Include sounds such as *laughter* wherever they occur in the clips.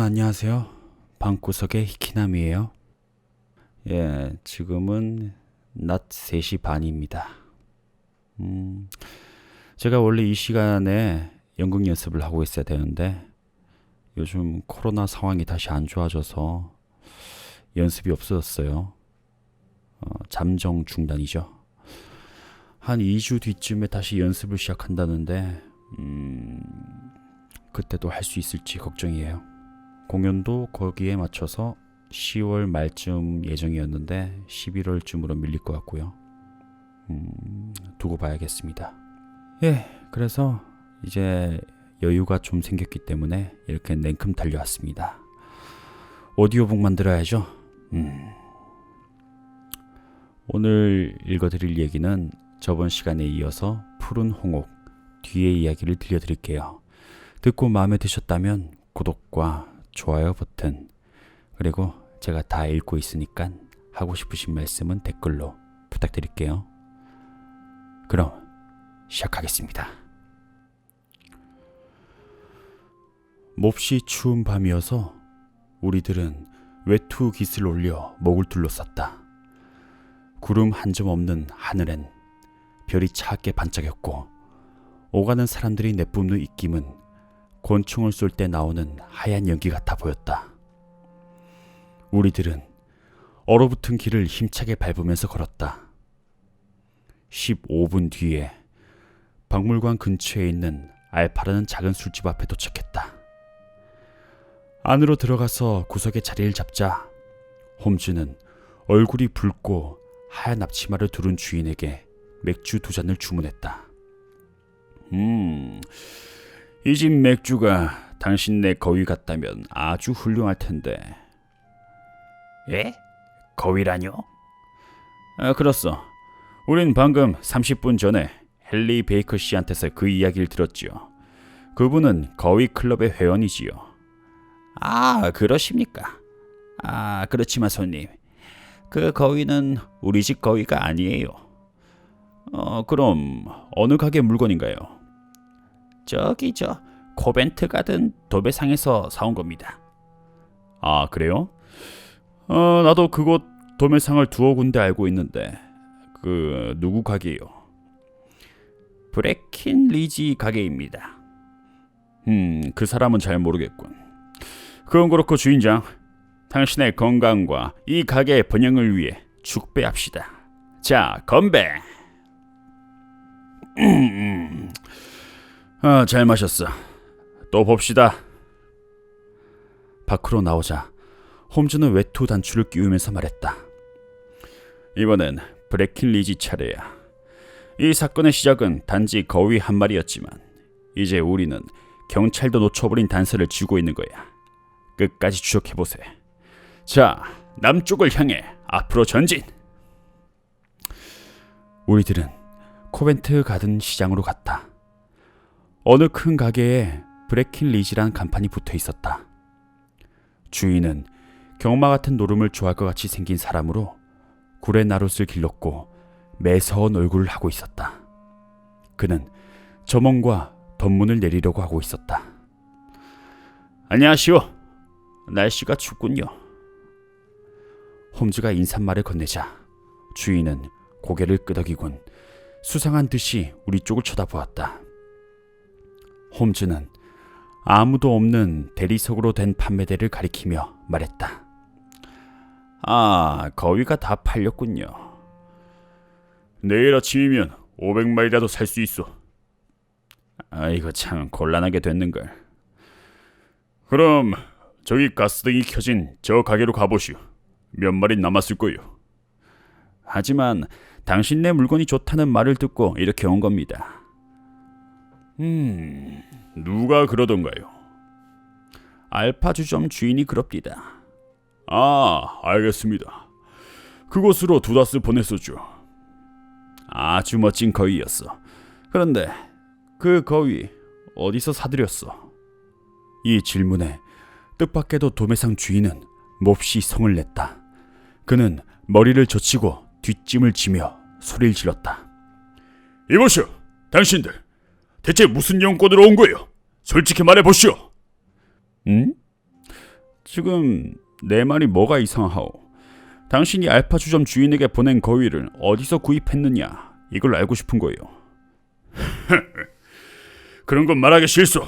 여러분 안녕하세요. 방구석의 히키남이에요. 예, 지금은 낮 3시 반입니다. 음, 제가 원래 이 시간에 연극 연습을 하고 있어야 되는데 요즘 코로나 상황이 다시 안 좋아져서 연습이 없어졌어요. 어, 잠정 중단이죠. 한 2주 뒤쯤에 다시 연습을 시작한다는데 음, 그때도 할 수 있을지 걱정이에요. 공연도 거기에 맞춰서 10월 말쯤 예정이었는데 11월쯤으로 밀릴 것 같고요. 음, 두고 봐야겠습니다. 예, 그래서 이제 여유가 좀 생겼기 때문에 이렇게 냉큼 달려왔습니다. 오디오북 만들어야죠. 음. 오늘 읽어드릴 얘기는 저번 시간에 이어서 푸른 홍옥 뒤의 이야기를 들려드릴게요. 듣고 마음에 드셨다면 구독과 좋아요 버튼 그리고 제가 다 읽고 있으니까 하고 싶으신 말씀은 댓글로 부탁드릴게요. 그럼 시작하겠습니다. 몹시 추운 밤이어서 우리들은 외투 깃을 올려 목을 둘러쌌다. 구름 한 점 없는 하늘엔 별이 차갑게 반짝였고 오가는 사람들이 내뿜는 입김은 곤충을 쏠 때 나오는 하얀 연기 같아 보였다. 우리들은 얼어붙은 길을 힘차게 밟으면서 걸었다. 15분 뒤에 박물관 근처에 있는 알파라는 작은 술집 앞에 도착했다. 안으로 들어가서 구석에 자리를 잡자 홈즈는 얼굴이 붉고 하얀 앞치마를 두른 주인에게 맥주 두 잔을 주문했다. 음, 이 집 맥주가 당신 네 거위 같다면 아주 훌륭할 텐데. 예? 거위라뇨? 아, 그렇소. 우린 방금 30분 전에 헨리 베이커 씨한테서 그 이야기를 들었지요. 그분은 거위 클럽의 회원이지요. 아, 그러십니까? 아, 그렇지만 손님. 그 거위는 우리 집 거위가 아니에요. 어, 그럼 어느 가게 물건인가요? 저기 저 코벤트 가든 도배상에서 사온 겁니다. 아 그래요? 어 나도 그곳 도매상을 두어 군데 알고 있는데 그 누구 가게요? 브레킨 리지 가게입니다. 음 그 사람은 잘 모르겠군. 그건 그렇고 주인장 당신의 건강과 이 가게의 번영을 위해 축배합시다. 자 건배. *clears throat* 아, 잘 마셨어. 또 봅시다. 밖으로 나오자 홈즈는 외투 단추를 끼우면서 말했다. 이번엔 브레킨 리지 차례야. 이 사건의 시작은 단지 거위 한 마리였지만 이제 우리는 경찰도 놓쳐버린 단서를 쥐고 있는 거야. 끝까지 추적해보세. 자, 남쪽을 향해 앞으로 전진! 우리들은 코벤트 가든 시장으로 갔다. 어느 큰 가게에 브레킨 리지란 간판이 붙어 있었다. 주인은 경마 같은 노름을 좋아할 것 같이 생긴 사람으로 구레 나룻을 길렀고 매서운 얼굴을 하고 있었다. 그는 점원과 덧문을 내리려고 하고 있었다. 안녕하시오. 날씨가 춥군요. 홈즈가 인사말을 건네자 주인은 고개를 끄덕이곤 수상한 듯이 우리 쪽을 쳐다보았다. 홈즈는 아무도 없는 대리석으로 된 판매대를 가리키며 말했다. 아, 거위가 다 팔렸군요. 내일 아침이면 500마리라도 살 수 있어. 아이고 참 곤란하게 됐는걸. 그럼 저기 가스등이 켜진 저 가게로 가보시오. 몇 마리 남았을 거요. 하지만 당신네 물건이 좋다는 말을 듣고 이렇게 온 겁니다. 음, 누가 그러던가요? 알파 주점 주인이 그럽디다. 아, 알겠습니다. 그곳으로 두다스 보냈었죠. 아주 멋진 거위였어. 그런데 그 거위 어디서 사들였어? 이 질문에 뜻밖에도 도매상 주인은 몹시 성을 냈다. 그는 머리를 젖히고 뒷짐을 지며 소리를 질렀다. 이보시오, 당신들 대체 무슨 용건으로 온 거예요? 솔직히 말해 보시오. 응? 지금 내 말이 뭐가 이상하오? 당신이 알파 주점 주인에게 보낸 거위를 어디서 구입했느냐? 이걸 알고 싶은 거예요. *laughs* 그런 건 말하기 싫소.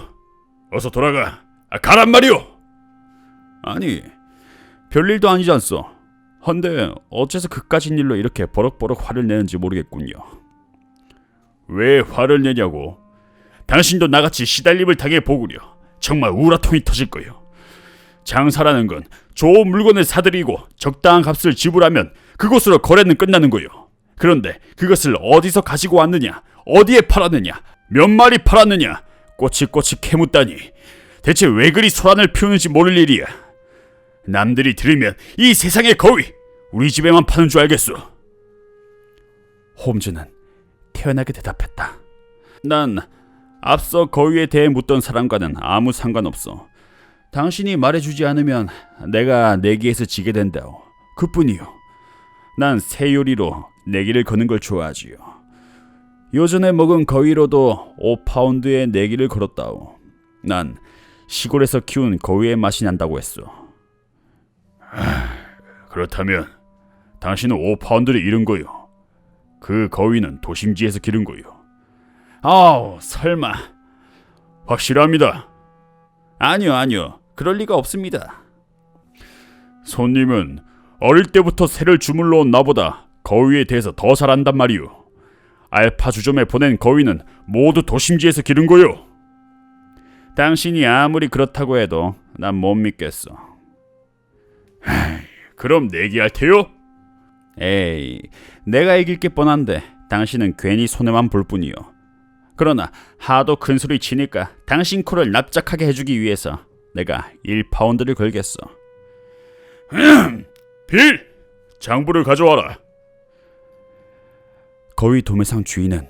어서 돌아가. 아, 가란 말이오. 아니, 별일도 아니지 않소. 헌데 어째서 그까진 일로 이렇게 버럭버럭 화를 내는지 모르겠군요. 왜 화를 내냐고? 당신도 나같이 시달림을 당해 보구려. 정말 우라통이 터질 거요. 장사라는 건 좋은 물건을 사들이고 적당한 값을 지불하면 그곳으로 거래는 끝나는 거요. 그런데 그것을 어디서 가지고 왔느냐, 어디에 팔았느냐, 몇 마리 팔았느냐, 꼬치꼬치 캐묻다니 대체 왜 그리 소란을 피우는지 모를 일이야. 남들이 들으면 이 세상의 거위 우리 집에만 파는 줄 알겠소. 홈즈는 태연하게 대답했다. 난 앞서 거위에 대해 묻던 사람과는 아무 상관없어. 당신이 말해주지 않으면 내가 내기에서 지게 된다오. 그뿐이요. 난 새 요리로 내기를 거는 걸 좋아하지요. 요전에 먹은 거위로도 5파운드의 내기를 걸었다오. 난 시골에서 키운 거위의 맛이 난다고 했소. 그렇다면 당신은 5파운드를 잃은 거요. 그 거위는 도심지에서 기른 거요. 아우, 설마. 확실합니다. 아니요, 아니요. 그럴 리가 없습니다. 손님은 어릴 때부터 새를 주물러 온 나보다 거위에 대해서 더잘 안단 말이오. 알파 주점에 보낸 거위는 모두 도심지에서 기른 거요. 당신이 아무리 그렇다고 해도 난 못 믿겠어. 그럼 내기할 테요? 에이, 내가 이길 게 뻔한데 당신은 괜히 손해만 볼 뿐이요. 그러나 하도 큰 소리 치니까 당신 코를 납작하게 해주기 위해서 내가 1파운드를 걸겠어. *clears throat* 빌! 장부를 가져와라. 거위 도매상 주인은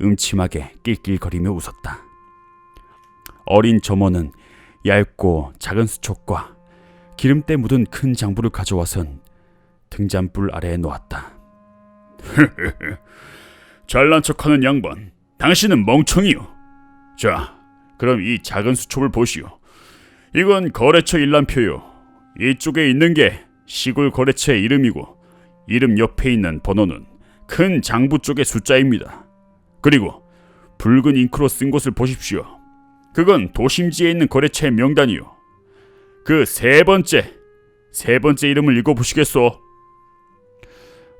음침하게 낄낄거리며 웃었다. 어린 점원은 얇고 작은 수촉과 기름때 묻은 큰 장부를 가져와선 등잔불 아래에 놓았다. *laughs* 잘난 척하는 양반, 당신은 멍청이요. 자, 그럼 이 작은 수촉을 보시오. 이건 거래처 일람표요. 이쪽에 있는 게 시골 거래처의 이름이고 이름 옆에 있는 번호는 큰 장부 쪽의 숫자입니다. 그리고 붉은 잉크로 쓴 곳을 보십시오. 그건 도심지에 있는 거래처의 명단이요. 그 세 번째, 세 번째 이름을 읽어보시겠소?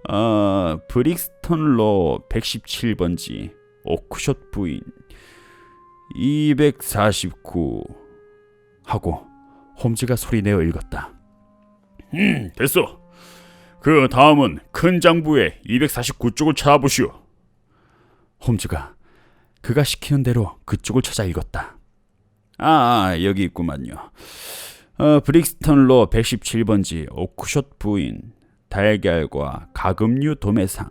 아, 브릭스턴 로 117번지 오크숍 부인 249 하고 홈즈가 소리내어 읽었다. 음, 됐어. 그 다음은 큰 장부의 249쪽을 찾아보시오. 홈즈가 그가 시키는 대로 그쪽을 찾아 읽었다. 아, 아 여기 있구만요. 어, 브릭스턴로 117번지 오크숍 부인 달걀과 가금류 도매상.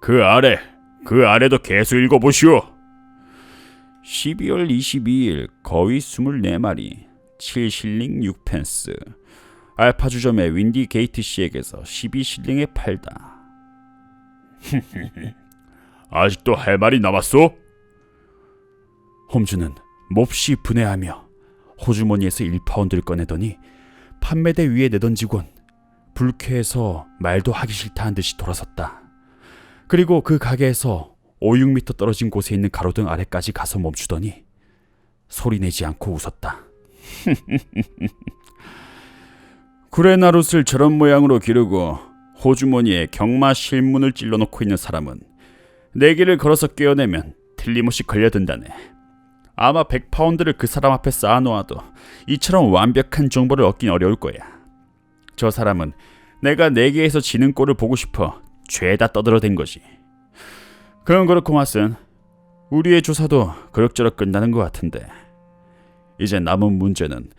그 아래, 그 아래도 계속 읽어보시오. 12월 22일 거위 24마리 7실링 6펜스 알파 주점의 윈디 게이트 씨에게서 12실링에 팔다. *laughs* 아직도 할 말이 남았소? 홈즈는 몹시 분해하며 호주머니에서 1파운드를 꺼내더니 판매대 위에 내던지곤 불쾌해서 말도 하기 싫다는 듯이 돌아섰다. 그리고 그 가게에서 5, 6미터 떨어진 곳에 있는 가로등 아래까지 가서 멈추더니 소리내지 않고 웃었다. *laughs* 구레나룻을 저런 모양으로 기르고 호주머니에 경마 실문을 찔러놓고 있는 사람은 내기를 걸어서 깨어내면 틀림없이 걸려든다네. 아마 100파운드를 그 사람 앞에 쌓아놓아도 이처럼 완벽한 정보를 얻긴 어려울 거야. 저 사람은 내가 내기에서 지는 꼴을 보고 싶어 죄다 떠들어댄 거지. 그건 그렇고 마슨 우리의 조사도 그럭저럭 끝나는 것 같은데 이제 남은 문제는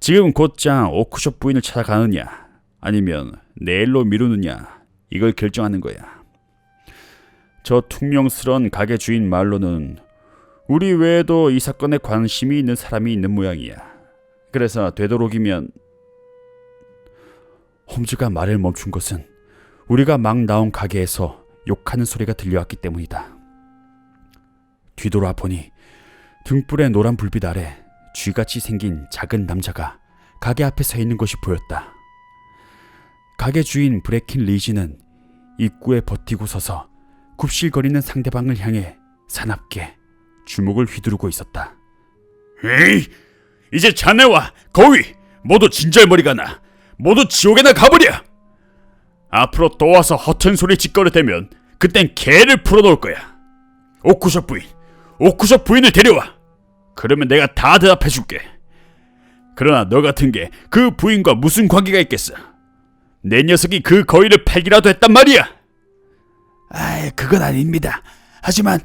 지금 곧장 오크숍 부인을 찾아가느냐 아니면 내일로 미루느냐 이걸 결정하는 거야. 저 퉁명스런 가게 주인 말로는 우리 외에도 이 사건에 관심이 있는 사람이 있는 모양이야. 그래서 되도록이면 홈즈가 말을 멈춘 것은 우리가 막 나온 가게에서 욕하는 소리가 들려왔기 때문이다. 뒤돌아 보니 등불의 노란 불빛 아래 쥐같이 생긴 작은 남자가 가게 앞에 서 있는 것이 보였다. 가게 주인 브레킨 리지는 입구에 버티고 서서 굽실거리는 상대방을 향해 사납게 주먹을 휘두르고 있었다. 에이, 이제 자네와 거위 모두 진절머리가 나 모두 지옥에나 가버려. 앞으로 또 와서 허튼 소리 짓거려대면 그땐 개를 풀어놓을 거야. 오쿠셔 부인, 오쿠셔 부인을 데려와. 그러면 내가 다 대답해줄게. 그러나 너 같은 게 그 부인과 무슨 관계가 있겠어? 내 녀석이 그 거위를 팔기라도 했단 말이야. 아, 그건 아닙니다. 하지만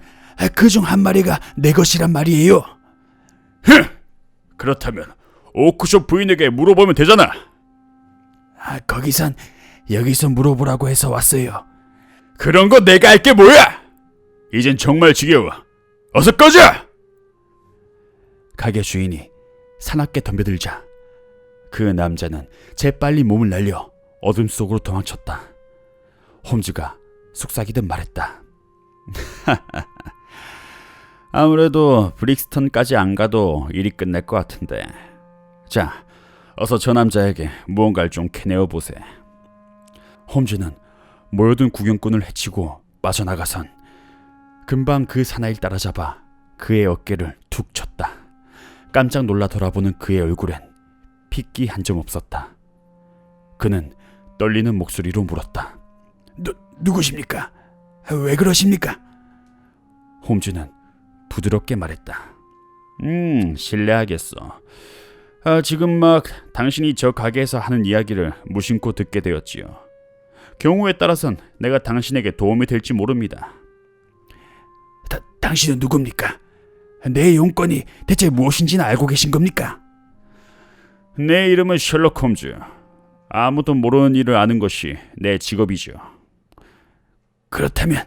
그 중 한 마리가 내 것이란 말이에요. 그렇다면 오쿠쇼 부인에게 물어보면 되잖아. 아, 거기선 여기서 물어보라고 해서 왔어요. 그런 거 내가 알게 뭐야? 이젠 정말 지겨워. 어서 꺼져! 가게 주인이 사납게 덤벼들자 그 남자는 재빨리 몸을 날려 어둠 속으로 도망쳤다. 홈즈가 속삭이듯 말했다. *laughs* 아무래도 브릭스턴까지 안 가도 일이 끝날 것 같은데. 자, 어서 저 남자에게 무언가를 좀 캐내어 보세. 홈즈는 모여든 구경꾼을 해치고 빠져나가선 금방 그 사나이를 따라잡아 그의 어깨를 툭 쳤다. 깜짝 놀라 돌아보는 그의 얼굴엔 핏기 한 점 없었다. 그는 떨리는 목소리로 물었다. 누, 누구십니까? 왜 그러십니까? 홈즈는 부드럽게 말했다. 음, 실례하겠어. 아, 지금 막 당신이 저 가게에서 하는 이야기를 무심코 듣게 되었지요. 경우에 따라선 내가 당신에게 도움이 될지 모릅니다. 다, 당신은 누굽니까? 내 용건이 대체 무엇인지는 알고 계신 겁니까? 내 이름은 셜록 홈즈. 아무도 모르는 일을 아는 것이 내 직업이죠. 그렇다면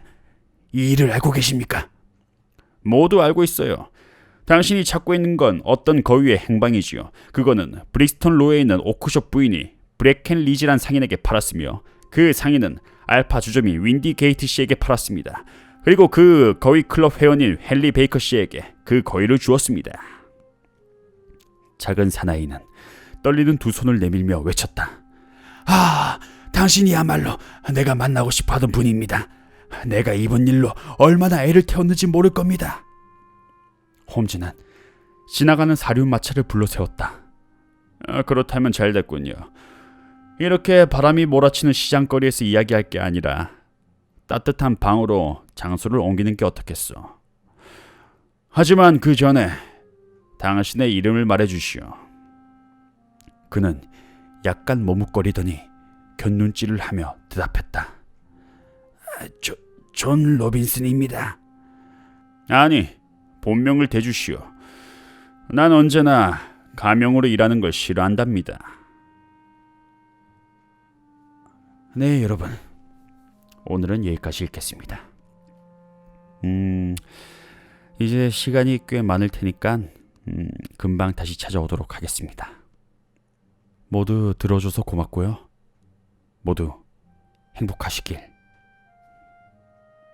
이 일을 알고 계십니까? 모두 알고 있어요. 당신이 찾고 있는 건 어떤 거위의 행방이지요. 그거는 브릭스턴 로에 있는 오크숍 부인이 브레켄 리지란 상인에게 팔았으며 그 상인은 알파 주점이 윈디 게이트 씨에게 팔았습니다. 그리고 그 거위 클럽 회원인 헨리 베이커 씨에게 그 거위를 주었습니다. 작은 사나이는 떨리는 두 손을 내밀며 외쳤다. 아, 당신이야말로 내가 만나고 싶어 하던 분입니다. 내가 이번 일로 얼마나 애를 태웠는지 모를 겁니다. 홈즈는 지나가는 사륜 마차를 불러 세웠다. 아, 그렇다면 잘 됐군요. 이렇게 바람이 몰아치는 시장거리에서 이야기할 게 아니라 따뜻한 방으로 장소를 옮기는 게 어떻겠어. 하지만 그 전에 당신의 이름을 말해 주시오. 그는 약간 머뭇거리더니 곁눈질을 하며 대답했다. 아, 조, 존 로빈슨입니다. 아니, 본명을 대주시오. 난 언제나 가명으로 일하는 걸 싫어한답니다. 네, 여러분. 오늘은 여기까지 읽겠습니다. 음, 이제 시간이 꽤 많을 테니까 음, 금방 다시 찾아오도록 하겠습니다. 모두 들어줘서 고맙고요. 모두 행복하시길.